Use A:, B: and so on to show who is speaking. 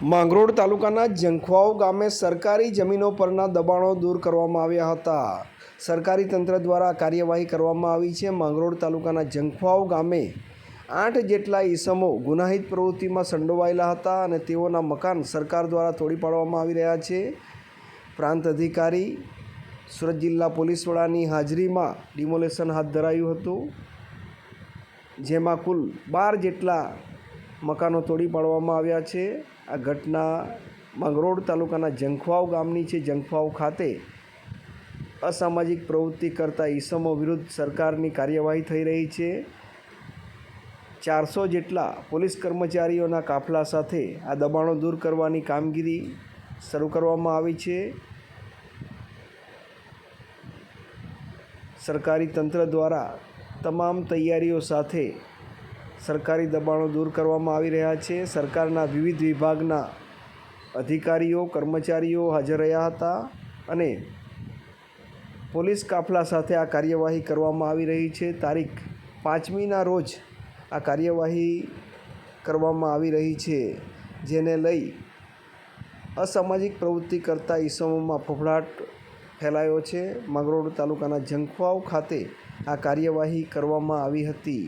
A: માંગરોળ તાલુકાના જંખવાઓ ગામે સરકારી જમીનો પરના દબાણો દૂર કરવામાં આવ્યા હતા. સરકારી તંત્ર દ્વારા કાર્યવાહી કરવામાં આવી છે. માંગરોળ તાલુકાના જંખવાઓ ગામે આઠ જેટલા ઈસમો ગુનાહિત પ્રવૃત્તિમાં સંડોવાયેલા હતા અને તેઓના મકાન સરકાર દ્વારા તોડી પાડવામાં આવી રહ્યા છે. પ્રાંત અધિકારી, સુરત જિલ્લા પોલીસ વડાની હાજરીમાં ડિમોલેશન હાથ ધરાયું હતું, જેમાં કુલ બાર જેટલા મકાનો તોડી પાડવામાં આવ્યા છે. આ ઘટના માંગરોળ તાલુકાના જંખવાવ ગામની છે. જંખવાવ ખાતે અસામાજિક પ્રવૃત્તિ કરતા ઈસમો વિરુદ્ધ સરકારની કાર્યવાહી થઈ રહી છે. ચારસો જેટલા પોલીસ કર્મચારીઓના કાફલા સાથે આ દબાણો દૂર કરવાની કામગીરી શરૂ કરવામાં આવી છે. સરકારી તંત્ર દ્વારા તમામ તૈયારીઓ સાથે સરકારી દબાણો દૂર કરવામાં આવી રહ્યા છે. સરકારના વિવિધ વિભાગના અધિકારીઓ, કર્મચારીઓ હાજર રહ્યા હતા અને પોલીસ કાફલા સાથે આ કાર્યવાહી કરવામાં આવી રહી છે. તારીખ પાંચમીના રોજ આ કાર્યવાહી કરવામાં આવી રહી છે, જેને લઈ અસામાજિક પ્રવૃત્તિ કરતા ઈસમોમાં ફફડાટ ફેલાયો છે. માંગરોળ તાલુકાના જંખવાવ ખાતે આ કાર્યવાહી કરવામાં આવી હતી.